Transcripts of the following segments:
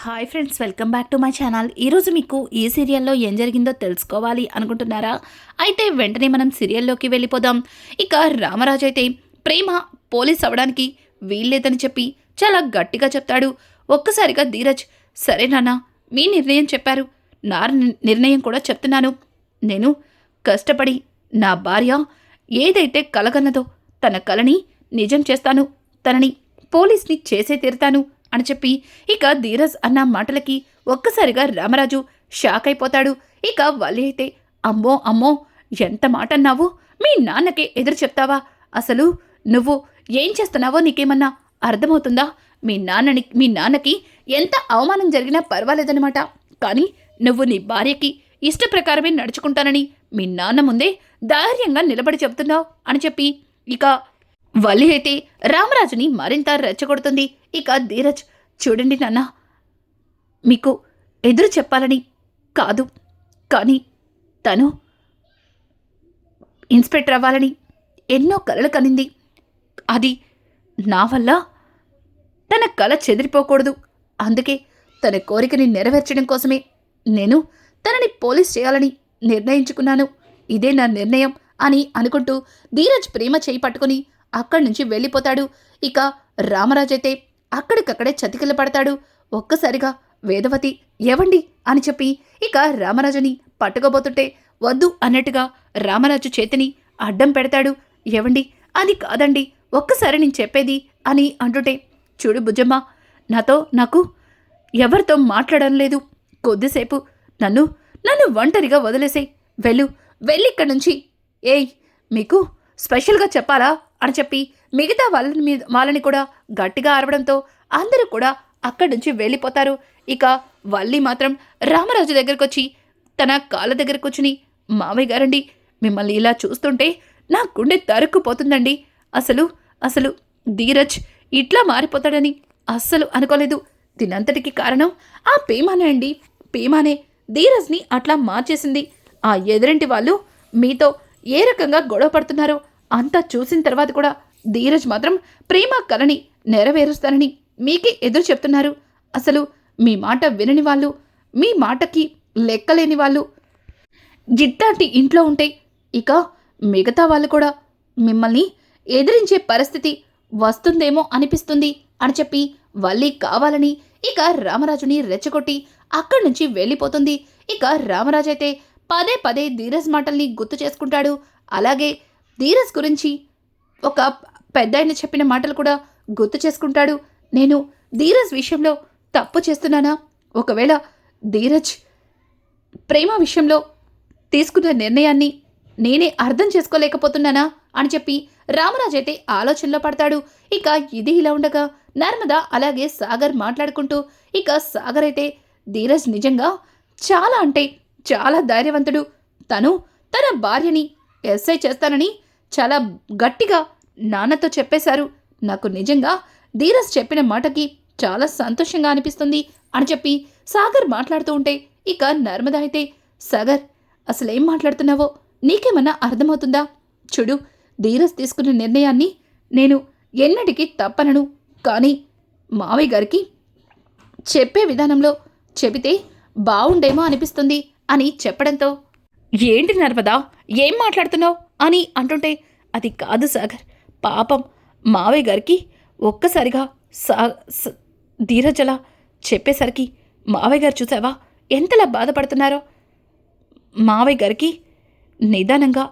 Hi friends welcome back to my channel ఈరోజు మీకు ఈ సీరియల్లో ఏం జరిగిందో తెలుసుకోవాలి అనుకుంటున్నారా? అయితే వెంటనే మనం సీరియల్లోకి వెళ్ళిపోదాం. ఇక రామరాజు అయితే ప్రేమ పోలీస్ అవ్వడానికి వీల్లేదని చెప్పి చాలా గట్టిగా చెప్తాడు. ఒక్కసారిగా ధీరజ్ సరే నాన్న మీ నిర్ణయం చెప్పారు. నా ని- నిర్ణయం కూడా చెప్తున్నాను. నేను కష్టపడి నా భార్య ఏదైతే కలగన్నదో తన కలని నిజం చేస్తాను. తనని పోలీస్ని చేసే తీరుతాను. అని చెప్పి ఇక ధీరజ్ అన్న మాటలకి ఒక్కసారిగా రామరాజు షాక్ అయిపోతాడు. ఇక వల్లి అయితే అమ్మో అమ్మో ఎంత మాట అన్నావు? మీ నాన్నకే ఎదురు చెప్తావా? అసలు నువ్వు ఏం చేస్తున్నావో నీకేమన్నా అర్థమవుతుందా? మీ నాన్నని మీ నాన్నకి ఎంత అవమానం జరిగినా పర్వాలేదనమాట కానీ నువ్వు నీ భార్యకి ఇష్ట ప్రకారమే నడుచుకుంటానని మీ నాన్న ముందే ధైర్యంగా నిలబడి చెప్తున్నావు అని చెప్పి ఇక వల్లి అయితే రామరాజుని మరింత రెచ్చగొడుతుంది. ఇక ధీరజ్ చూడండి నాన్న మీకు ఎదురు చెప్పాలని కాదు. కానీ తను ఇన్స్పెక్టర్ అవ్వాలని ఎన్నో కలలు కనింది. అది నా వల్ల తన కల చెదిరిపోకూడదు. అందుకే తన కోరికని నెరవేర్చడం కోసమే నేను తనని పోలీస్ చేయాలని నిర్ణయించుకున్నాను. ఇదే నా నిర్ణయం అని అనుకుంటూ ధీరజ్ ప్రేమ చేయి పట్టుకుని అక్కడి నుంచి వెళ్ళిపోతాడు. ఇక రామరాజు అయితే అక్కడికక్కడే చతికిల పడతాడు. ఒక్కసారిగా వేదవతి ఎవండి అని చెప్పి ఇక రామరాజుని పట్టుకోబోతుంటే వద్దు అన్నట్టుగా రామరాజు చేతిని అడ్డం పెడతాడు. ఎవండి అది కాదండి. ఒక్కసారి నేను చెప్పేది అని అంటుంటే చూడు బుజ్జమ్మ నాతో నాకు ఎవరితో మాట్లాడడం లేదు. కొద్దిసేపు నన్ను నన్ను ఒంటరిగా వదిలేసే వెళ్ళు వెళ్ళిక్కడి నుంచి. ఏయ్ మీకు స్పెషల్గా చెప్పాలా? అని చెప్పి మిగతా వాళ్ళని మీద వాళ్ళని కూడా గట్టిగా అరవడంతో అందరూ కూడా అక్కడి నుంచి వెళ్ళిపోతారు. ఇక వల్లి మాత్రం రామరాజు దగ్గరకు వచ్చి తన కాళ్ళ దగ్గర కూర్చుని మామయ్య గారండి మిమ్మల్ని ఇలా చూస్తుంటే నా గుండె తరుక్కుపోతుందండి. అసలు అసలు ధీరజ్ ఇట్లా మారిపోతాడని అస్సలు అనుకోలేదు. దీనంతటికి కారణం ఆ పేమానే అండి. పేమానే ధీరజ్ని అట్లా మార్చేసింది. ఆ ఎదురింటి వాళ్ళు మీతో ఏ రకంగా గొడవ పడుతున్నారో అంతా చూసిన తర్వాత కూడా ధీరజ్ మాత్రం ప్రేమ కలని నెరవేరుస్తారని మీకే ఎదురు చెప్తున్నారు. అసలు మీ మాట వినని వాళ్ళు మీ మాటకి లెక్కలేని వాళ్ళు. జిట్టాంటి ఇంట్లో ఉంటే ఇక మిగతా వాళ్ళు కూడా మిమ్మల్ని ఎదిరించే పరిస్థితి వస్తుందేమో అనిపిస్తుంది అని చెప్పి వల్లి కావాలని ఇక రామరాజుని రెచ్చగొట్టి అక్కడి నుంచి వెళ్ళిపోతుంది. ఇక రామరాజు అయితే పదే పదే ధీరజ్ మాటల్ని గుర్తు చేసుకుంటాడు. అలాగే ధీరజ్ గురించి ఒక పెద్ద ఆయన చెప్పిన మాటలు కూడా గుర్తు చేసుకుంటాడు. నేను ధీరజ్ విషయంలో తప్పు చేస్తున్నానా? ఒకవేళ ధీరజ్ ప్రేమ విషయంలో తీసుకున్న నిర్ణయాన్ని నేనే అర్థం చేసుకోలేకపోతున్నానా? అని చెప్పి రామరాజ్ అయితే ఆలోచనలో పడతాడు. ఇక ఇది ఇలా ఉండగా నర్మద అలాగే సాగర్ మాట్లాడుకుంటూ ఇక సాగర్ అయితే ధీరజ్ నిజంగా చాలా అంటే చాలా ధైర్యవంతుడు. తను తన భార్యని ఎస్ఐ చేస్తానని చాలా గట్టిగా నాన్నతో చెప్పేశారు. నాకు నిజంగా ధీరజ్ చెప్పిన మాటకి చాలా సంతోషంగా అనిపిస్తుంది అని చెప్పి సాగర్ మాట్లాడుతూ ఉంటే ఇక నర్మద అయితే సాగర్ అసలేం మాట్లాడుతున్నావో? నీకేమన్నా అర్థమవుతుందా? చూడు ధీరజ్ తీసుకున్న నిర్ణయాన్ని నేను ఎన్నటికీ తప్పనను. కానీ మావయ్య గారికి చెప్పే విధానంలో చెబితే బాగుండేమో అనిపిస్తుంది అని చెప్పడంతో ఏంటి నర్మదా? ఏం మాట్లాడుతున్నావు? అని అంటుంటే అది కాదు సాగర్. పాపం మావయ్య గారికి ఒక్కసారిగా సా ధీరజల చెప్పేసరికి మావయ్య గారు చూసావా ఎంతలా బాధపడుతున్నారో? మావయ్య గారికి నిదానంగా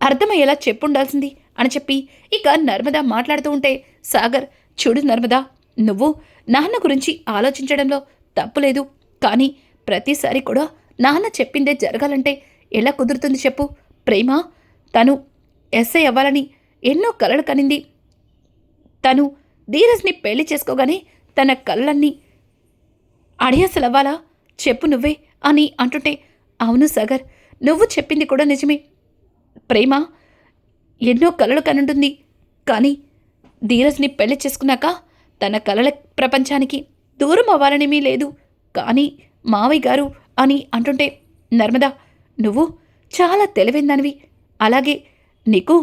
అర్థమయ్యేలా చెప్పుండాల్సింది అని చెప్పి ఇక నర్మద మాట్లాడుతూ ఉంటే సాగర్ చూడు నర్మదా నువ్వు నాన్న గురించి ఆలోచించడంలో తప్పులేదు కానీ ప్రతిసారి కూడా నాన్న చెప్పిందే జరగాలంటే ఎలా కుదురుతుంది చెప్పు. ప్రేమ? తను ఎస్ఐ అవ్వాలని ఎన్నో కలలు కనింది. తను ధీరజ్ని పెళ్ళి చేసుకోగానే తన కళ్ళన్నీ అడియాసలవ్వాలా? చెప్పు నువ్వే అని అంటుంటే అవును సాగర్ నువ్వు చెప్పింది కూడా నిజమే. ప్రేమ ఎన్నో కలలు కనుంటుంది. కానీ ధీరజ్ని పెళ్ళి చేసుకున్నాక తన కలల ప్రపంచానికి దూరం అవ్వాలనేమీ లేదు. కానీ మావయ్య గారు అని అంటుంటే నర్మదా నువ్వు చాలా తెలివైందానివి అలాగే నీకు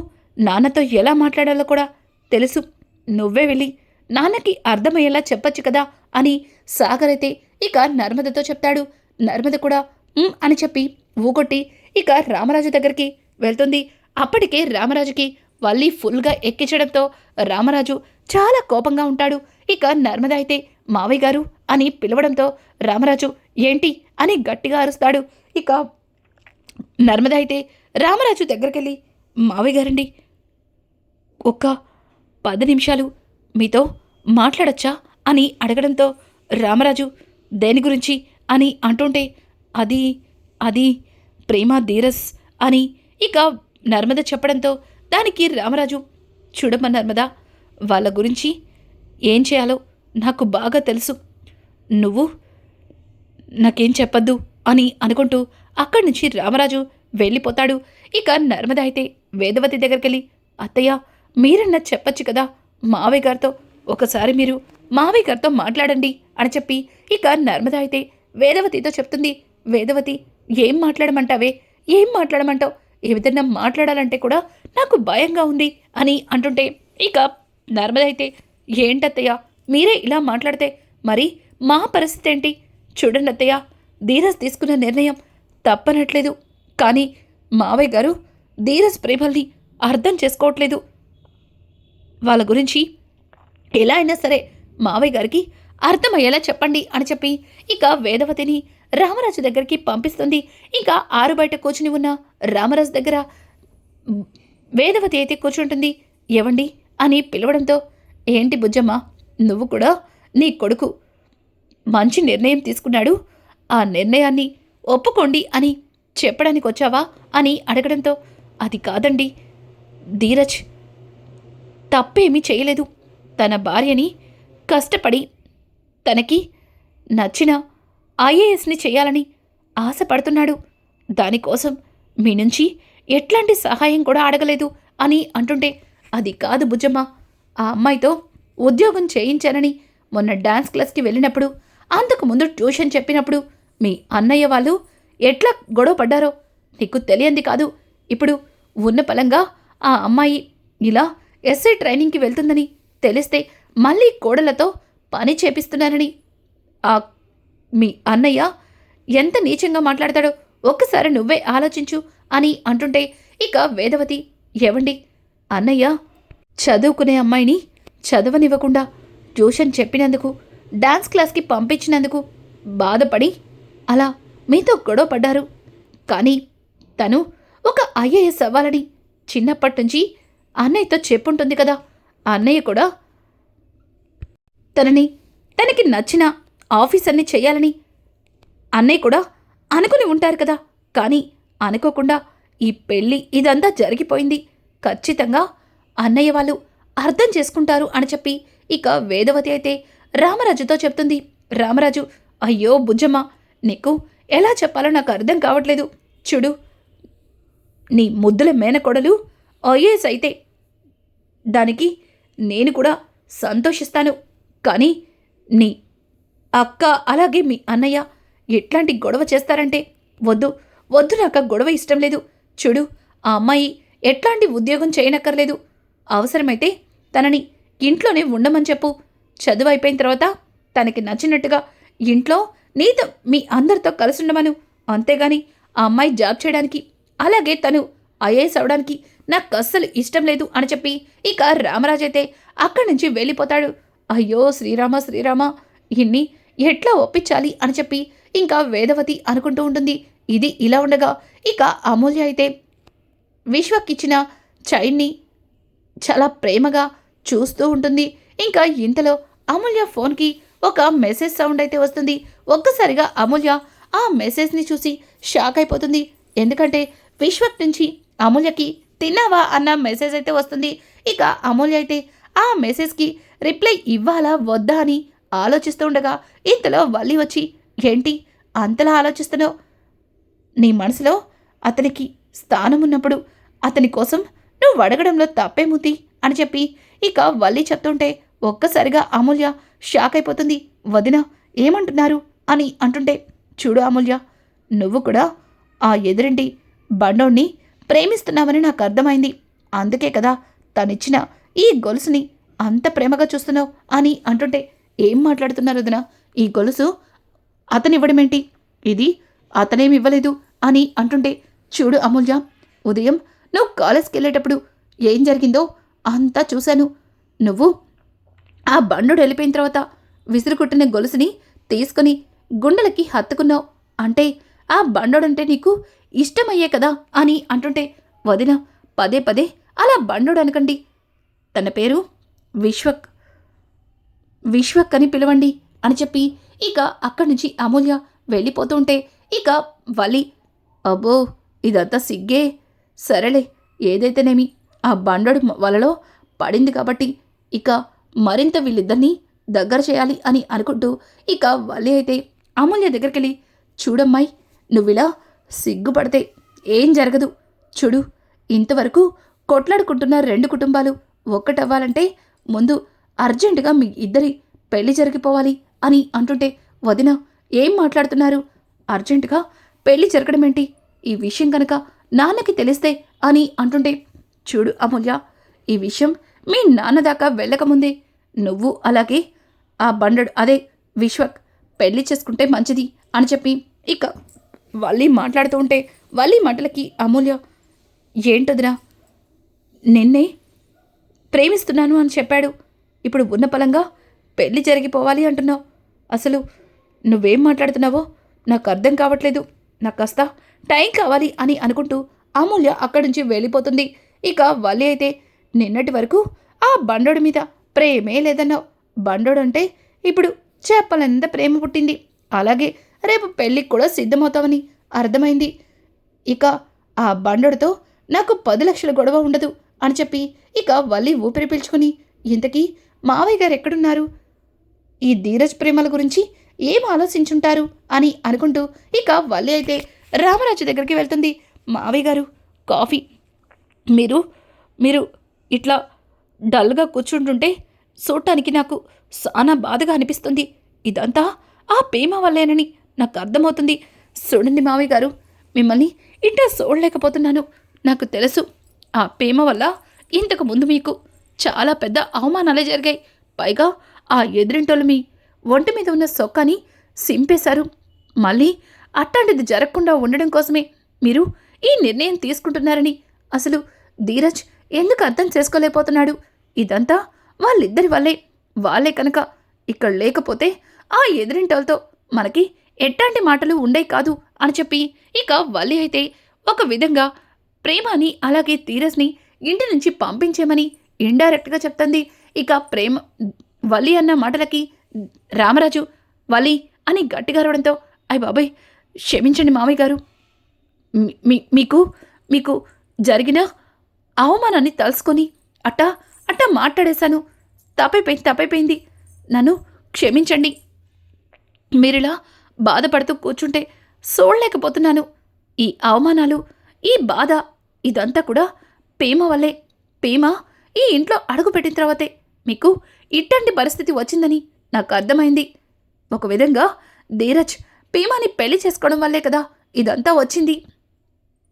నాన్నతో ఎలా మాట్లాడాలో కూడా తెలుసు. నువ్వే వెళ్ళి నాన్నకి అర్థమయ్యేలా చెప్పొచ్చు కదా అని సాగర్ అయితే ఇక నర్మదతో చెప్తాడు. నర్మద కూడా అని చెప్పి ఊగొట్టి ఇక రామరాజు దగ్గరికి వెళ్తుంది. అప్పటికే రామరాజుకి వల్లి ఫుల్గా ఎక్కించడంతో రామరాజు చాలా కోపంగా ఉంటాడు. ఇక నర్మద అయితే మావయ్య గారు అని పిలవడంతో రామరాజు ఏంటి అని గట్టిగా అరుస్తాడు. ఇక నర్మద అయితే రామరాజు దగ్గరికెళ్ళి మావయ్య గారండి ఒక్క పది నిమిషాలు మీతో మాట్లాడొచ్చా? అని అడగడంతో రామరాజు దేని గురించి? అని అంటుంటే అది అది ప్రేమ ధీరస్ అని ఇక నర్మద చెప్పడంతో దానికి రామరాజు చూడమ్మ నర్మద వాళ్ళ గురించి ఏం చేయాలో నాకు బాగా తెలుసు. నువ్వు నాకేం చెప్పొద్దు అని అనుకుంటూ అక్కడి నుంచి రామరాజు వెళ్ళిపోతాడు. ఇక నర్మద అయితే వేదవతి దగ్గరికెళ్ళి అత్తయ్య మీరన్నా చెప్పొచ్చు కదా మావయ్య గారితో. ఒకసారి మీరు మావయ్య గారితో మాట్లాడండి అని చెప్పి ఇక నర్మద అయితే వేదవతితో చెప్తుంది. వేదవతి ఏం మాట్లాడమంటావే? ఏం మాట్లాడమంటావు? ఏదైనా మాట్లాడాలంటే కూడా నాకు భయంగా ఉంది అని అంటుంటే ఇక నర్మద అయితే ఏంటత్తయ్య మీరే ఇలా మాట్లాడితే మరి మా పరిస్థితి ఏంటి? చూడండి అత్తయ్య ధీరస్ తీసుకున్న నిర్ణయం తప్పనట్లేదు. కానీ మావయ్య గారు ధీరజ్ ప్రేమల్ని అర్థం చేసుకోవట్లేదు. వాళ్ళ గురించి ఎలా అయినా సరే మావయ్య గారికి అర్థమయ్యేలా చెప్పండి అని చెప్పి ఇక వేదవతిని రామరాజు దగ్గరికి పంపిస్తుంది. ఇంకా ఆరు బయట కూర్చుని ఉన్న రామరాజు దగ్గర వేదవతి అయితే కూర్చుంటుంది. ఏవండి? అని పిలవడంతో ఏంటి బుజ్జమ్మ? నువ్వు కూడా నీ కొడుకు మంచి నిర్ణయం తీసుకున్నాడు. ఆ నిర్ణయాన్ని ఒప్పుకోండి అని చెప్పడానికి వచ్చావా అని అడగడంతో అది కాదండి. ధీరజ్ తప్పేమీ చేయలేదు. తన భార్యని కష్టపడి తనకి నచ్చిన ఐఏఎస్ని చేయాలని ఆశపడుతున్నాడు. దానికోసం మీ నుంచి ఎట్లాంటి సహాయం కూడా అడగలేదు అని అంటుంటే అది కాదు బుజ్జమ్మ. ఆ అమ్మాయితో ఉద్యోగం చేయించానని మొన్న డాన్స్ క్లాస్కి వెళ్ళినప్పుడు అంతకుముందు ట్యూషన్ చెప్పినప్పుడు మీ అన్నయ్య వాళ్ళు ఎట్లా గొడవ పడ్డారో నీకు తెలియంది కాదు. ఇప్పుడు ఉన్న పలంగా ఆ అమ్మాయి ఇలా ఎస్ఐ ట్రైనింగ్కి వెళ్తుందని తెలిస్తే మళ్ళీ కోడలతో పని చేపిస్తున్నానని ఆ మీ అన్నయ్య ఎంత నీచంగా మాట్లాడతాడో ఒక్కసారి నువ్వే ఆలోచించు అని అంటుంటే ఇక వేదవతి ఏవండి? అన్నయ్య చదువుకునే అమ్మాయిని చదవనివ్వకుండా ట్యూషన్ చెప్పినందుకు డాన్స్ క్లాస్కి పంపించినందుకు బాధపడి అలా మీతో గొడవ పడ్డారు. కానీ తను ఒక ఐఏఎస్ అవ్వాలని చిన్నప్పటి నుంచి అన్నయ్యతో చెప్పుంటుంది కదా. అన్నయ్య కూడా తనని తనకి నచ్చిన ఆఫీసర్ని చేయాలని అన్నయ్య కూడా అనుకుని ఉంటారు కదా. కానీ అనుకోకుండా ఈ పెళ్ళి ఇదంతా జరిగిపోయింది. ఖచ్చితంగా అన్నయ్య వాళ్ళు అర్థం చేసుకుంటారు అని చెప్పి ఇక వేదవతి అయితే రామరాజుతో చెప్తుంది. రామరాజు అయ్యో బుజ్జమ్మ నీకు ఎలా చెప్పాలో నాకు అర్థం కావట్లేదు. చూడు నీ ముద్దుల మేనకొడలు ఐఏఎస్ అయితే దానికి నేను కూడా సంతోషిస్తాను. కానీ నీ అక్క అలాగే మీ అన్నయ్య ఎట్లాంటి గొడవ చేస్తారంటే వద్దు వద్దు నాకు గొడవ ఇష్టం లేదు. చూడు ఆ అమ్మాయి ఎట్లాంటి ఉద్యోగం చేయనక్కర్లేదు. అవసరమైతే తనని ఇంట్లోనే ఉండమని చెప్పు. చదువు అయిపోయిన తర్వాత తనకి నచ్చినట్టుగా ఇంట్లో నీతో మీ అందరితో కలిసి ఉండమను అంతేగాని ఆ అమ్మాయి జాబ్ చేయడానికి అలాగే తను ఐఏఎస్ అవడానికి నాకు అస్సలు ఇష్టం లేదు అని చెప్పి ఇక రామరాజు అయితే అక్కడి నుంచి వెళ్ళిపోతాడు. అయ్యో శ్రీరామ శ్రీరామ ఇన్ని ఎట్లా ఒప్పించాలి అని చెప్పి ఇంకా వేదవతి అనుకుంటూ ఉంటుంది. ఇది ఇలా ఉండగా ఇక అమూల్య అయితే విశ్వకిచ్చిన చైన్ని చాలా ప్రేమగా చూస్తూ ఉంటుంది. ఇంకా ఇంతలో అమూల్య ఫోన్కి ఒక మెసేజ్ సౌండ్ అయితే వస్తుంది. ఒక్కసారిగా అమూల్య ఆ మెసేజ్ని చూసి షాక్ అయిపోతుంది. ఎందుకంటే విశ్వక్ నుంచి అమూల్యకి తిన్నావా అన్న మెసేజ్ అయితే వస్తుంది. ఇక అమూల్య అయితే ఆ మెసేజ్కి రిప్లై ఇవ్వాలా వద్దా అని ఆలోచిస్తూ ఉండగా ఇంతలో వల్లి వచ్చి ఏంటి అంతలా ఆలోచిస్తున్నావు? నీ మనసులో అతనికి స్థానం ఉన్నప్పుడు అతని కోసం నువ్వు అడగడంలో తప్పేముంది అని చెప్పి ఇక వల్లి చెప్తుంటే ఒక్కసారిగా అమూల్య షాక్ అయిపోతుంది. వదిన ఏమంటున్నారు? అని అంటుంటే చూడు అమూల్య నువ్వు కూడా ఆ ఎదురింటి బండోణ్ణి ప్రేమిస్తున్నావని నాకు అర్థమైంది. అందుకే కదా తనిచ్చిన ఈ గొలుసుని అంత ప్రేమగా చూస్తున్నావు అని అంటుంటే ఏం మాట్లాడుతున్నారు వదిన ఈ గొలుసు అతనివ్వడమేంటి? ఇది అతనేమి ఇవ్వలేదు అని అంటుంటే చూడు అమూల్య ఉదయం నువ్వు కాలేజ్కి వెళ్ళేటప్పుడు ఏం జరిగిందో అంతా చూశాను. నువ్వు ఆ బండుడు వెళ్ళిపోయిన తర్వాత విసురుకుట్టిన గొలుసుని తీసుకుని గుండెలకి హత్తుకున్నావు. అంటే ఆ బండోడంటే నీకు ఇష్టమయ్యే కదా అని అంటుంటే వదిన పదే పదే అలా బండోడు అనకండి. తన పేరు విశ్వక్. విశ్వక్ అని పిలవండి అని చెప్పి ఇక అక్కడి నుంచి అమూల్య వెళ్ళిపోతుంటే ఇక వలి అబ్బో ఇదంతా సిగ్గే. సరేలే ఏదైతేనేమి ఆ బండోడు వలలో పడింది కాబట్టి ఇక మరింత వీళ్ళిద్దరినీ దగ్గర చేయాలి అని అనుకుంటూ ఇక వలి అయితే అమూల్య దగ్గరికి వెళ్ళి చూడమ్మాయి నువ్విలా సిగ్గుపడితే ఏం జరగదు. చూడు ఇంతవరకు కొట్లాడుకుంటున్న రెండు కుటుంబాలు ఒక్కటవ్వాలంటే ముందు అర్జెంటుగా మీ ఇద్దరి పెళ్ళి జరిగిపోవాలి అని అంటుంటే వదిన ఏం మాట్లాడుతున్నారు? అర్జెంటుగా పెళ్ళి జరగడమేంటి? ఈ విషయం కనుక నాన్నకి తెలిస్తే అని అంటుంటే చూడు అమూల్య ఈ విషయం మీ నాన్న దాకా వెళ్ళకముందే నువ్వు అలాగే ఆ బండడు అదే విశ్వక్ పెళ్ళి చేసుకుంటే మంచిది అని చెప్పి ఇక వల్లి మాట్లాడుతూ ఉంటే వల్లి మాటలకి అమూల్య ఏంటదిరా? నిన్నే ప్రేమిస్తున్నాను అని చెప్పాడు. ఇప్పుడు ఉన్న పలంగా పెళ్ళి జరిగిపోవాలి అంటున్నావు. అసలు నువ్వేం మాట్లాడుతున్నావో నాకు అర్థం కావట్లేదు. నాకు కాస్త టైం కావాలి అని అనుకుంటూ అమూల్య అక్కడి నుంచి వెళ్ళిపోతుంది. ఇక వల్లి అయితే నిన్నటి వరకు ఆ బండోడి మీద ప్రేమే లేదన్నావు. బండోడు అంటే ఇప్పుడు చేపలంత ప్రేమ పుట్టింది. అలాగే రేపు పెళ్ళికి కూడా సిద్ధమవుతామని అర్థమైంది. ఇక ఆ బండడుతో నాకు పది లక్షల గొడవ ఉండదు అని చెప్పి ఇక వల్లి ఊపిరి పీల్చుకుని ఇంతకీ మావయ్య గారు ఎక్కడున్నారు? ఈ ధీరజ్ ప్రేమల గురించి ఏం ఆలోచించుంటారు అని అనుకుంటూ ఇక వల్లి అయితే రామరాజు దగ్గరికి వెళ్తుంది. మావయ్య గారు కాఫీ. మీరు మీరు ఇట్లా డల్గా కూర్చుంటుంటే చూడటానికి నాకు చాలా బాధగా అనిపిస్తుంది. ఇదంతా ఆ ప్రేమ వల్లేనని నాకు అర్థమవుతుంది. చూడండి మావయ్య గారు మిమ్మల్ని ఇంట చూడలేకపోతున్నాను. నాకు తెలుసు ఆ ప్రేమ వల్ల ఇంతకు ముందు మీకు చాలా పెద్ద అవమానాలే జరిగాయి. పైగా ఆ ఎదురింటోళ్ళు మీ ఒంటి మీద ఉన్న సొక్కని సింపేశారు. మళ్ళీ అట్లాంటిది జరగకుండా ఉండడం కోసమే మీరు ఈ నిర్ణయం తీసుకుంటున్నారని అసలు ధీరజ్ ఎందుకు అర్థం చేసుకోలేకపోతున్నాడు? ఇదంతా వాళ్ళిద్దరి వల్లే వాళ్ళే కనుక ఇక్కడ లేకపోతే ఆ ఎదురింటోళ్ళతో మనకి ఎట్లాంటి మాటలు ఉండే కాదు అని చెప్పి ఇక వల్లి అయితే ఒక విధంగా ప్రేమని అలాగే తీరస్ని ఇంటి నుంచి పంపించేమని ఇండైరెక్ట్గా చెప్తుంది. ఇక ప్రేమ వల్లి అన్న మాటలకి రామరాజు వలి అని గట్టిగా అరవడంతో అయ్య బాబాయ్ క్షమించండి మామయ్య గారు. మీ- మీకు మీకు జరిగిన అవమానాన్ని తలుసుకొని అట్టా అట్టా మాట్లాడేశాను. తప్పైపోయింది తప్పైపోయింది. నన్ను క్షమించండి. మీరిలా బాధపడుతూ కూర్చుంటే సోడలేకపోతున్నాను ఈ అవమానాలు ఈ బాధ ఇదంతా కూడా పేమ వల్లే. పేమ ఈ ఇంట్లో అడుగుపెట్టిన తర్వాతే మీకు ఇట్టంటి పరిస్థితి వచ్చిందని నాకు అర్థమైంది. ఒక విధంగా ధీరజ్ పేమాని పెళ్ళి చేసుకోవడం వల్లే కదా ఇదంతా వచ్చింది.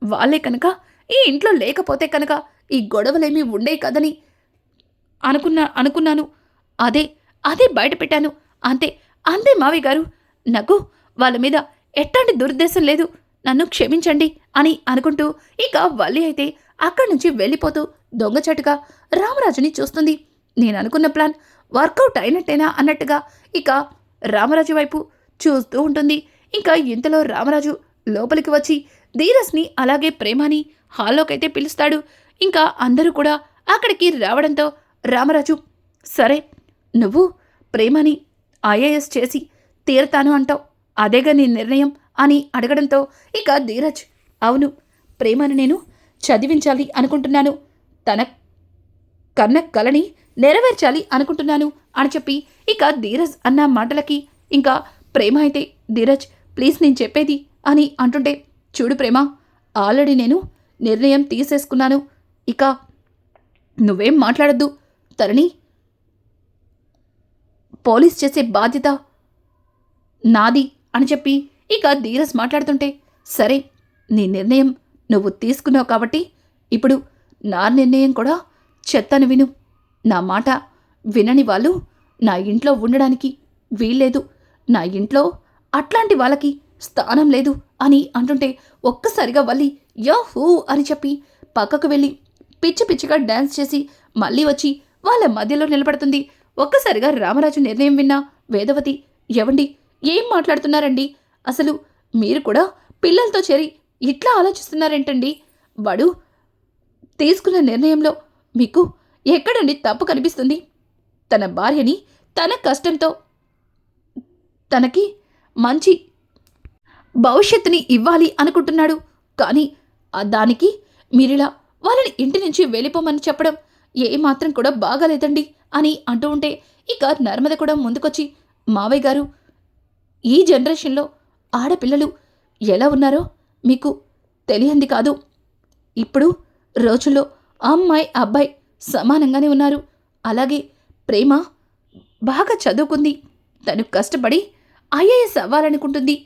వాళ్ళే కనుక ఈ ఇంట్లో లేకపోతే కనుక ఈ గొడవలేమీ ఉండే కదని అనుకున్నా అనుకున్నాను. అదే అదే బయట పెట్టాను. అంతే అంతే మావి గారు. నాకు వాళ్ళ మీద ఎట్లాంటి దురుద్దేశం లేదు. నన్ను క్షమించండి అని అనుకుంటూ ఇక వల్లి అయితే అక్కడి నుంచి వెళ్ళిపోతూ దొంగచాటుగా రామరాజుని చూస్తుంది. నేను అనుకున్న ప్లాన్ వర్కౌట్ అయినట్టేనా అన్నట్టుగా ఇక రామరాజు వైపు చూస్తూ ఉంటుంది. ఇంకా ఇంతలో రామరాజు లోపలికి వచ్చి ధీరస్ని అలాగే ప్రేమని హాల్లోకైతే పిలుస్తాడు. ఇంకా అందరూ కూడా అక్కడికి రావడంతో రామరాజు సరే నువ్వు ప్రేమని ఐఏఎస్ చేసి తీరతాను అంటావు. అదేగా నీ నిర్ణయం అని అడగడంతో ఇక ధీరజ్ అవును ప్రేమని నేను చదివించాలి అనుకుంటున్నాను. తన కన్న కలని నెరవేర్చాలి అనుకుంటున్నాను అని చెప్పి ఇక ధీరజ్ అన్న మాటలకి ఇంకా ప్రేమ అయితే ధీరజ్ ప్లీజ్ నేను చెప్పేది అని అంటుంటే చూడు ప్రేమ ఆల్రెడీ నేను నిర్ణయం తీసేసుకున్నాను. ఇక నువ్వేం మాట్లాడద్దు. తరణి పోలీస్ చేసే బాధ్యత నాది అని చెప్పి ఇక ధీరజ్ మాట్లాడుతుంటే సరే నీ నిర్ణయం నువ్వు తీసుకున్నావు కాబట్టి ఇప్పుడు నా నిర్ణయం కూడా చెత్తను విను. నా మాట వినని వాళ్ళు నా ఇంట్లో ఉండడానికి వీల్లేదు. నా ఇంట్లో అట్లాంటి వాళ్ళకి స్థానం లేదు అని అంటుంటే ఒక్కసారిగా వల్లి యహూ అని చెప్పి పక్కకు వెళ్ళి పిచ్చి పిచ్చిగా డ్యాన్స్ చేసి మళ్ళీ వచ్చి వాళ్ళ మధ్యలో నిలబడుతుంది. ఒక్కసారిగా రామరాజు నిర్ణయం విన్న వేదవతి ఎవండి ఏం మాట్లాడుతున్నారండి? అసలు మీరు కూడా పిల్లలతో చేరి ఇట్లా ఆలోచిస్తున్నారేంటండి? వాడు తీసుకున్న నిర్ణయంలో మీకు ఎక్కడండి తప్పు కనిపిస్తుంది? తన భార్యని తన కష్టంతో తనకి మంచి భవిష్యత్తుని ఇవ్వాలి అనుకుంటున్నాడు. కానీ దానికి మీరిలా వాళ్ళని ఇంటి నుంచి వెళ్ళిపోమని చెప్పడం ఏమాత్రం కూడా బాగాలేదండి అని అంటూ ఉంటే ఇక నర్మద కూడా ముందుకొచ్చి మావయ్య గారు ఈ జనరేషన్లో ఆడపిల్లలు ఎలా ఉన్నారో మీకు తెలియంది కాదు. ఇప్పుడు రోజుల్లో అమ్మాయి అబ్బాయి సమానంగానే ఉన్నారు. అలాగే ప్రేమ బాగా చదువుకుంది. తను కష్టపడి ఐఏఎస్ అవ్వాలనుకుంటుంది.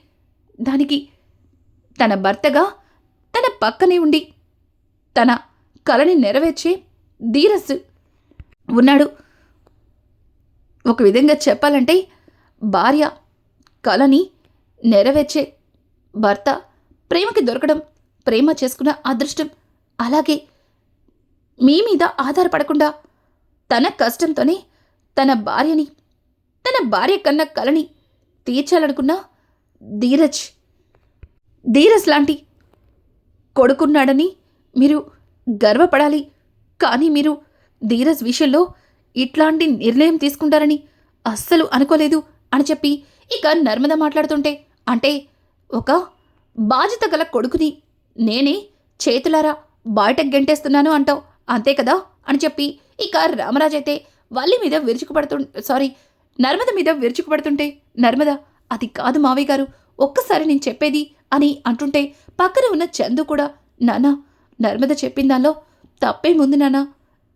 దానికి తన భర్తగా తన పక్కనే ఉండి తన కళని నెరవేర్చే ధీరస్ ఉన్నాడు. ఒక విధంగా చెప్పాలంటే భార్య కలని నెరవేర్చే భర్త ప్రేమకి దొరకడం ప్రేమ చేసుకున్న అదృష్టం. అలాగే మీ మీద ఆధారపడకుండా తన కష్టంతోనే తన భార్యని తన భార్య కన్న కలని తీర్చాలనుకున్న ధీరజ్. ధీరజ్ లాంటి కొడుకున్నాడని మీరు గర్వపడాలి. కానీ మీరు ధీరజ్ విషయంలో ఇట్లాంటి నిర్ణయం తీసుకుంటారని అస్సలు అనుకోలేదు అని చెప్పి ఇక నర్మద మాట్లాడుతుంటే అంటే ఒక బాధ్యత గల కొడుకుని నేనే చేతులారా బయటకు గెంటేస్తున్నాను అంటావు అంతే కదా అని చెప్పి ఇక రామరాజ్ అయితే వల్లి మీద విరుచుకుపడుతు సారీ నర్మద మీద విరుచుకుపడుతుంటే నర్మద అది కాదు మావయ్య గారు ఒక్కసారి నేను చెప్పేది అని అంటుంటే పక్కన ఉన్న చందు కూడా నానా నర్మద చెప్పిన దానిలో తప్పేముంది నాన్న.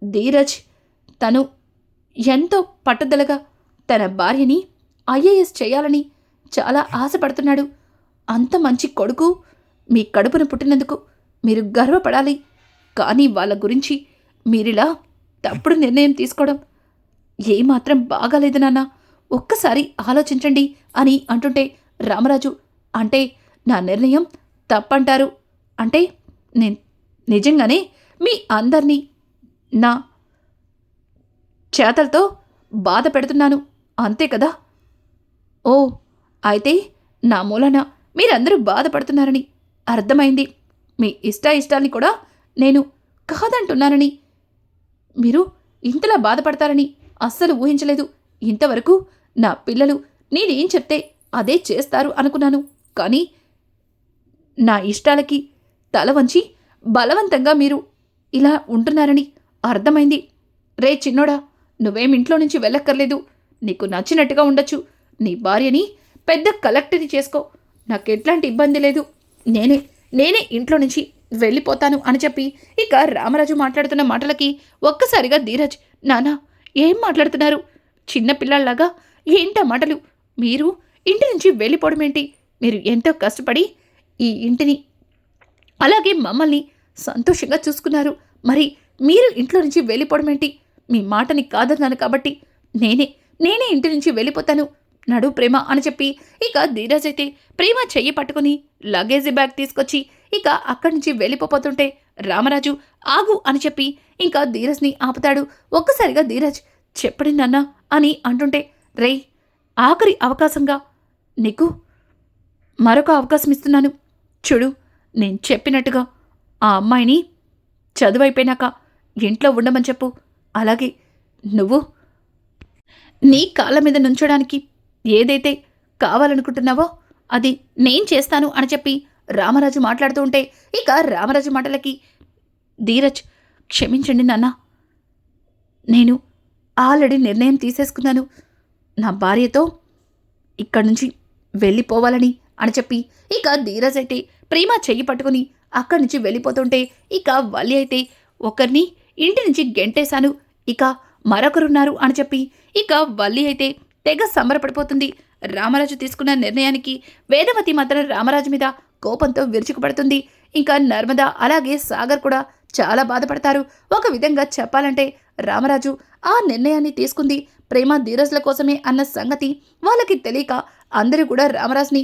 ధీరజ్ తను ఎంతో పట్టుదలగా తన భార్యని ఐఏఎస్ చేయాలని చాలా ఆశపడుతున్నాడు. అంత మంచి కొడుకు మీ కడుపున పుట్టినందుకు మీరు గర్వపడాలి. కానీ వాళ్ళ గురించి మీరిలా తప్పుడు నిర్ణయం తీసుకోవడం ఏమాత్రం బాగాలేదు నాన్న. ఒక్కసారి ఆలోచించండి అని అంటుంటే రామరాజు అంటే నా నిర్ణయం తప్పంటారు. అంటే నేను నిజంగానే మీ అందరినీ నా చేతలతో బాధ పెడుతున్నాను. అంతే కదా? ఓ అయితే నా మూలన మీరందరూ బాధపడుతున్నారని అర్థమైంది. మీ ఇష్ట ఇష్టాల్ని కూడా నేను కాదంటున్నానని. మీరు ఇంతలా బాధపడతారని అస్సలు ఊహించలేదు. ఇంతవరకు నా పిల్లలు నేనేం చెప్తే అదే చేస్తారు అనుకున్నాను. కానీ నా ఇష్టాలకి తల వంచి బలవంతంగా మీరు ఇలా ఉంటున్నారని అర్థమైంది. రే చిన్నోడా నువ్వేం ఇంట్లో నుంచి వెళ్ళక్కర్లేదు. నీకు నచ్చినట్టుగా ఉండొచ్చు. నీ భార్యని పెద్ద కలెక్టరీ చేసుకో. నాకు ఎట్లాంటి ఇబ్బంది లేదు. నేనే నేనే ఇంట్లో నుంచి వెళ్ళిపోతాను అని చెప్పి ఇక రామరాజు మాట్లాడుతున్న మాటలకి ఒక్కసారిగా ధీరజ్ నానా ఏం మాట్లాడుతున్నారు? చిన్నపిల్లల్లాగా ఏంటా మాటలు? మీరు ఇంటి నుంచి వెళ్ళిపోవడం ఏంటి మీరు ఎంతో కష్టపడి ఈ ఇంటిని అలాగే మమ్మల్ని సంతోషంగా చూసుకున్నారు. మరి మీరు ఇంట్లో నుంచి వెళ్ళిపోవడం ఏంటి? మీ మాటని కాదన్నాను కాబట్టి నేనే నేనే ఇంటి నుంచి వెళ్ళిపోతాను. నడు ప్రేమ అని చెప్పి ఇక ధీరజ్ అయితే ప్రేమ చెయ్యి పట్టుకుని లగేజీ బ్యాగ్ తీసుకొచ్చి ఇక అక్కడి నుంచి వెళ్ళిపోతుంటే రామరాజు ఆగు అని చెప్పి ఇంకా ధీరజ్ని ఆపుతాడు. ఒక్కసారిగా ధీరజ్ చెప్పడి నాన్న అని అంటుంటే రేయ్ ఆఖరి అవకాశంగా నీకు మరొక అవకాశం ఇస్తున్నాను. చూడు నేను చెప్పినట్టుగా ఆ అమ్మాయిని చదువైపోయినాక ఇంట్లో ఉండమని చెప్పు. అలాగే నువ్వు నీ కాళ్ళ మీద నుంచోడానికి ఏదైతే కావాలనుకుంటున్నావో అది నేను చేస్తాను అని చెప్పి రామరాజు మాట్లాడుతూ ఉంటే ఇక రామరాజు మాటలకి ధీరజ్ క్షమించండి నాన్న. నేను ఆల్రెడీ నిర్ణయం తీసేసుకున్నాను. నా భార్యతో ఇక్కడి నుంచి వెళ్ళిపోవాలని అని చెప్పి ఇక ధీరజ్ అయితే ప్రేమ చెయ్యి పట్టుకుని అక్కడి నుంచి వెళ్ళిపోతుంటే ఇక వల్లి అయితే ఒకరిని ఇంటి నుంచి గెంటేశాను. ఇక మరొకరున్నారు అని చెప్పి ఇక వల్లి అయితే తెగ సంబరపడిపోతుంది. రామరాజు తీసుకున్న నిర్ణయానికి వేదవతి మాత్రం రామరాజు మీద కోపంతో విరుచుకుపడుతుంది. ఇంకా నర్మద అలాగే సాగర్ కూడా చాలా బాధపడతారు. ఒక విధంగా చెప్పాలంటే రామరాజు ఆ నిర్ణయాన్ని తీసుకుంది ప్రేమ ధీరజ్ల కోసమే అన్న సంగతి వాళ్ళకి తెలియక అందరూ కూడా రామరాజుని